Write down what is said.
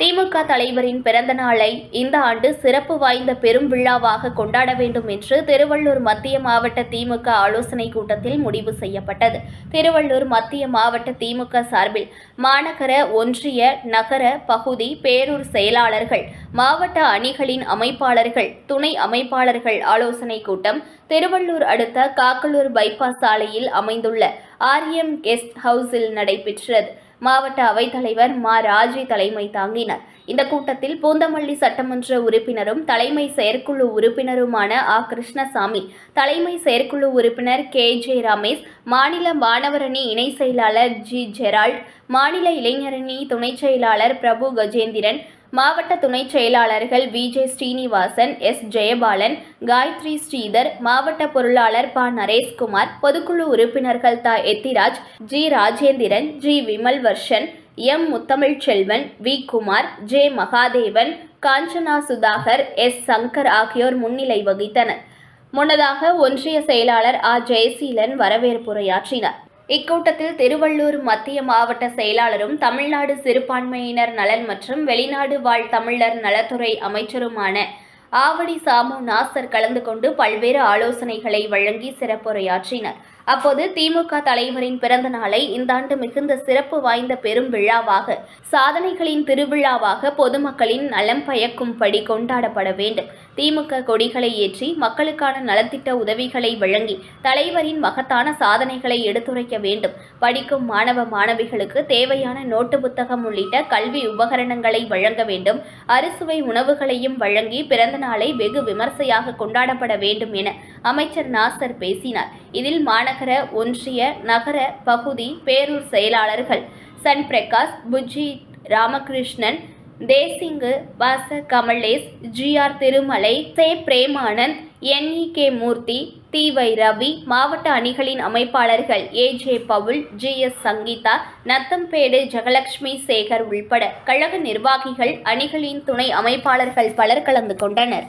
திமுக தலைவரின் பிறந்த நாளை இந்த ஆண்டு சிறப்பு வாய்ந்த பெரும் விழாவாக கொண்டாட வேண்டும் என்று திருவள்ளூர் மத்திய மாவட்ட திமுக ஆலோசனை கூட்டத்தில் முடிவு செய்யப்பட்டது. திருவள்ளூர் மத்திய மாவட்ட திமுக சார்பில் மாநகர ஒன்றிய நகர பகுதி பேரூர் செயலாளர்கள் மாவட்ட அணிகளின் அமைப்பாளர்கள் துணை அமைப்பாளர்கள் ஆலோசனை கூட்டம் திருவள்ளூர் அடுத்த காக்கலூர் பைபாஸ் சாலையில் அமைந்துள்ள ஆர்எம் கெஸ்ட் ஹவுஸில் நடைபெற்றது. மாவட்ட அவைத்தலைவர் மா. ராஜி தலைமை தாங்கினார். இந்த கூட்டத்தில் பூந்தமல்லி சட்டமன்ற உறுப்பினரும் தலைமை செயற்குழு உறுப்பினருமான ஆ. கிருஷ்ணசாமி தலைமை செயற்குழு உறுப்பினர் கே. ஜே. ரமேஷ் மாநில மாணவரணி இணை செயலாளர் ஜி. ஜெரால்ட் மாநில இளைஞரணி துணைச் செயலாளர் பிரபு கஜேந்திரன் மாவட்ட துணைச் செயலாளர்கள் V J Srinivasan S. Jayapalan Gayathri Sridhar மாவட்ட பொருளாளர் ப. நரேஷ்குமார் பொதுக்குழு உறுப்பினர்கள் த. Ethiraj G. Rajendran G. Vimal Varshan M. Muthamizh Selvan V. Kumar J. Mahadevan Kanchana Sudhakar S. Shankar ஆகியோர் முன்னிலை வகித்தனர். முன்னதாக ஒன்றிய செயலாளர் ஆ. ஜெயசீலன் வரவேற்புரையாற்றினார் இக்கூட்டத்தில் திருவள்ளூர் மத்திய மாவட்ட செயலாளரும் தமிழ்நாடு சிறுபான்மையினர் நலன் மற்றும் வெளிநாடு வாழ் தமிழர் நலத்துறை அமைச்சருமான ஆவடி சாமு நாசர் கலந்து கொண்டு பல்வேறு ஆலோசனைகளை வழங்கி சிறப்புரையாற்றினர். அப்போது திமுக தலைவரின் பிறந்த நாளை இந்த ஆண்டு மிகுந்த சிறப்பு வாய்ந்த பெரும் விழாவாக சாதனைகளின் திருவிழாவாக பொதுமக்களின் நலம் பயக்கும்படி கொண்டாடப்பட வேண்டும். திமுக கொடிகளை ஏற்றி மக்களுக்கான நலத்திட்ட உதவிகளை வழங்கி தலைவரின் மகத்தான சாதனைகளை எடுத்துரைக்க வேண்டும். படிக்கும் மாணவ மாணவிகளுக்கு தேவையான நோட்டு புத்தகம் உள்ளிட்ட கல்வி உபகரணங்களை வழங்க வேண்டும். அறுசுவை உணவுகளையும் வழங்கி பிறந்த நாளை வெகு விமர்சையாக கொண்டாடப்பட வேண்டும் என அமைச்சர் நாசர் பேசினார். இதில் மாநகர நகர ஒன்றிய நகர பகுதி பேரூர் செயலாளர்கள் சன் பிரகாஷ் புஜ்ஜி ராமகிருஷ்ணன் தேசிங்கு வாச கமலேஷ் ஜிஆர் திருமலை சே Premanand N E K Moorthy D Y Ravi மாவட்ட அணிகளின் அமைப்பாளர்கள் A J Paul G S Sangeetha Nathambedu Jegalakshmi Sekar உள்பட கழக நிர்வாகிகள் அணிகளின் துணை அமைப்பாளர்கள் பலர் கலந்து கொண்டனர்.